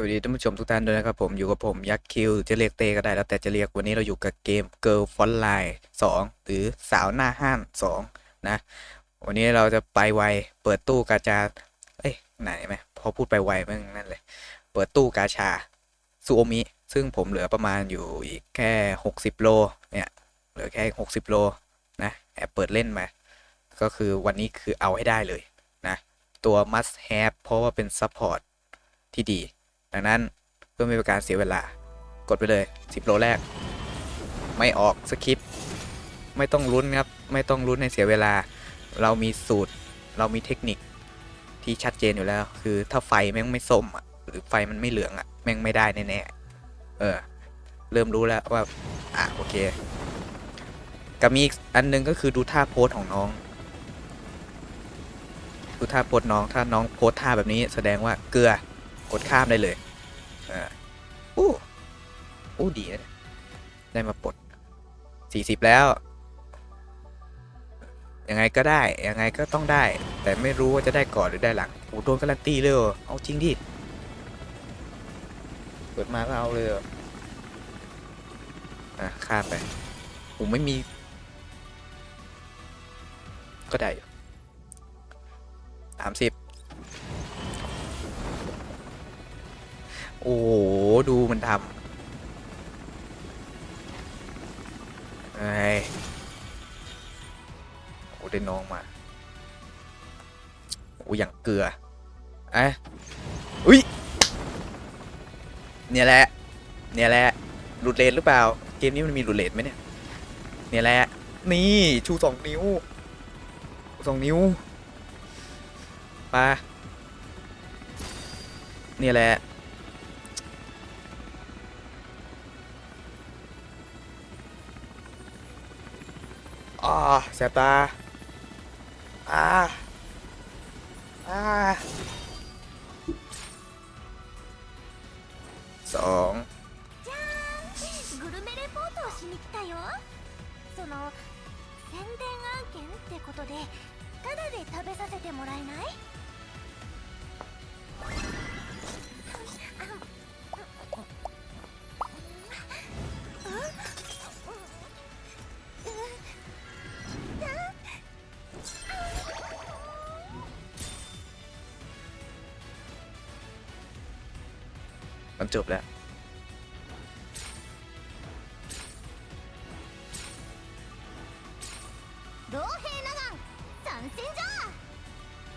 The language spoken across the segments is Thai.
สวัสดีท่านผู้ชมทุกท่านด้วยนะครับผมอยู่กับผมยักษ์คิวจะเรียกเตก็ได้แล้วแต่จะเรียกวันนี้เราอยู่กับเกม Girl f o n t Line 2 หรือสาวหน้าห้าน2นะ วันนี้เราจะไปไวเปิดตู้กาชาเอ้ยไหนไหมพอพูดไปไวมั่งนั่นเลย เปิดตู้กาชาซูโอมิซึ่งผมเหลือประมาณอยู่อีกแค่ 60 โลเนี่ยเหลือแค่ 60 โลนะแอบเปิดเล่นมา ก็คือวันนี้คือเอาให้ได้เลยนะตัว must have เพราะว่าเป็น support ที่ดี ดังนั้นเพื่อไม่เป็นการเสียเวลา กดไปเลย 10 โลแรก ไม่ออกสคริปต์ไม่ต้องลุ้นครับ ไม่ต้องลุ้นให้เสียเวลา เรามีสูตร เรามีเทคนิคที่ชัดเจนอยู่แล้ว คือถ้าไฟแม่งไม่ส้มอะหรือไฟมันไม่เหลืองอะแม่งไม่ได้แน่ๆเออ เริ่มรู้แล้วว่า อะโอเคกับมีอีกอันหนึงก็คือดูท่าโพสของน้องดูท่าโพสน้องถ้าน้องโพสท่าแบบนี้แสดงว่าเกลือกดข้ามได้เลย อ่าอู้อู้ดีนะเนี่ยได้มาปลดสี่สิบแล้ว ยังไงก็ได้ ยังไงก็ต้องได้ แต่ไม่รู้ว่าจะได้ก่อนหรือได้หลังโอ้โดนการันตีเลยเอาจริงดิเปิดมาก็เอาเลยอะข้ามไปผมไม่มี ก็ได้สามสิบ โอ้โหดูมันทำไอ้โอ้ได้น้องมา โอ้อย่างเกลืออ้ยอุ้ยเนี่ยแหละ เนี่ยแหละหลุดเลนหรือเปล่า เกมนี้มันมีหลุดเลนไหมเนี่ย เนี่ยแหละ นี่ชูสองนิ้วสองนิ้ว ไปาเนี่ยแหละ อ่าแสบตา อ่า อ่า สอง グルメレポートをしに来たよその宣伝案件ってことでタダで食べさせてもらえない มันจบแล้ว 老兵ナガン参戦じゃ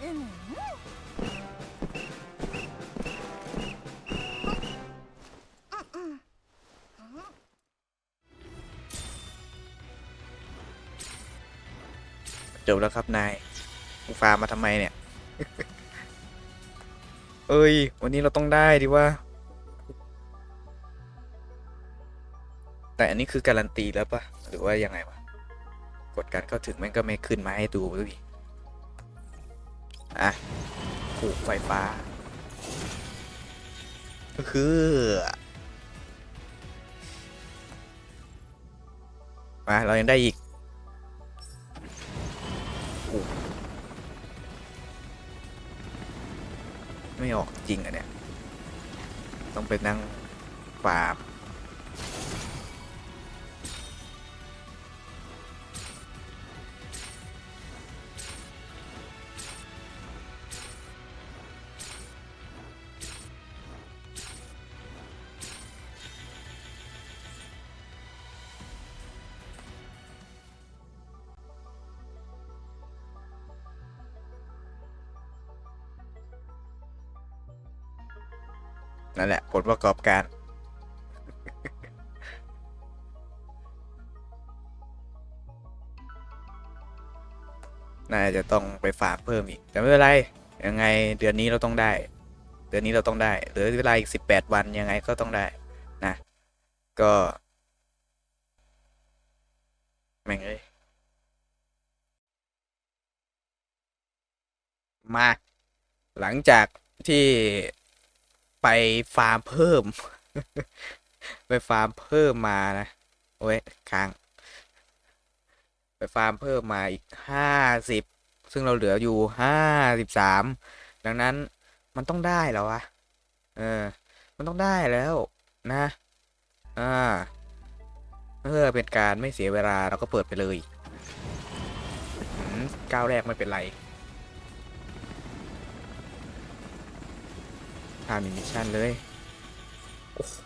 うむむ จบแล้วครับนายกูฟาร์มมาทำไมเนี่ย เอ้ย วันนี้เราต้องได้ดิว่า แต่อันนี้คือการันตีแล้วปะหรือว่ายังไงวะกดการเข้าถึงแม่งก็ไม่ขึ้นมาให้ดูด้วยอะผูกไฟฟ้า ก็คือมาเรายังได้อีกไม่ออกจริงอะเนี่ย ต้องไปนั่งฟาร์ นั่นแหละ ผลประกอบการ น่าจะต้องไปฝากเพิ่มอีก แต่ไม่เป็นไร ยังไงเดือนนี้เราต้องได้ เดือนนี้เราต้องได้ เหลือเวลาอีกสิบแปดวันยังไงก็ต้องได้นะ ก็ แม่งเอ้ยมา หลังจากที่ ไปฟาร์มเพิ่ม ไปฟาร์มเพิ่มมานะ โอ้ยค้าง ไปฟาร์มเพิ่มมาอีกห้าสิบซึ่งเราเหลืออยู่ห้าสิบสามดังนั้นมันต้องได้แล้ววะเออ มันต้องได้แล้วนะ อ่าเพื่อเป็นการไม่เสียเวลาเราก็เปิดไปเลยก้าวแรกไม่เป็นไร ทำมิชชั่นเลยโอ้โห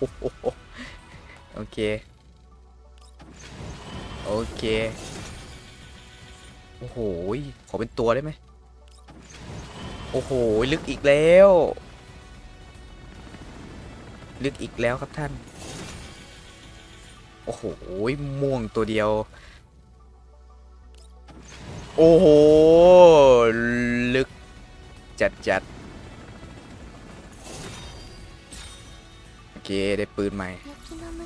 โอเค โอเค โอ้โห ขอเป็นตัวได้ไหม โอ้โห ลึกอีกแล้ว ลึกอีกแล้วครับท่าน โอ้โห ม่วงตัวเดียว โอ้โห ลึกจัดจัด เคได้ปืนใหม่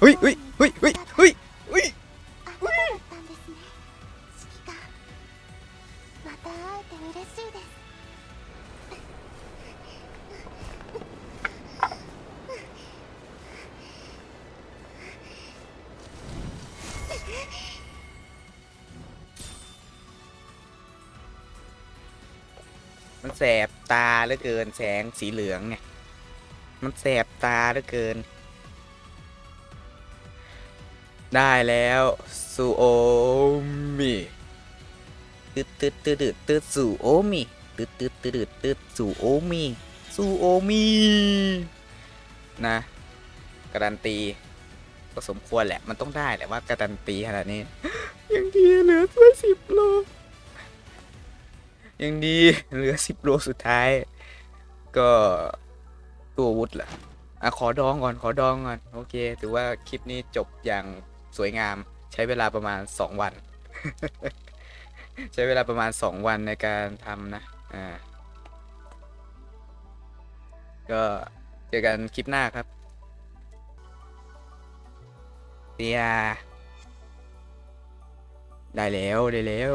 เฮ้ยเฮ้ยเฮ้ยเฮ้ยฮ้ยฮ้ยมันแสบตาเหลือเกินแสงสีเหลืองไง มันแสบตาเหลือเกิน ได้แล้วซูโอมิตึดตึดตึดตึดตึดซูโอมิตึดตึดตึดตึดตึดซูโอมิซูโอมินะการันตีก็สมควรแหละ มันต้องได้แหละว่าการันตีขนาดนี้ ยังดีเหลือแค่สิบโล ยังดีเหลือสิบโลสุดท้าย ก็ ตัววุธแหละอะขอดองก่อนขอดองก่อนโอเค ถือว่าคลิปนี้จบอย่างสวยงาม ใช้เวลาประมาณสองวัน ใช้เวลาประมาณสองวันในการทำนะอ่าก็เจอกันคลิปหน้าครับเดียได้แล้ว ได้แล้ว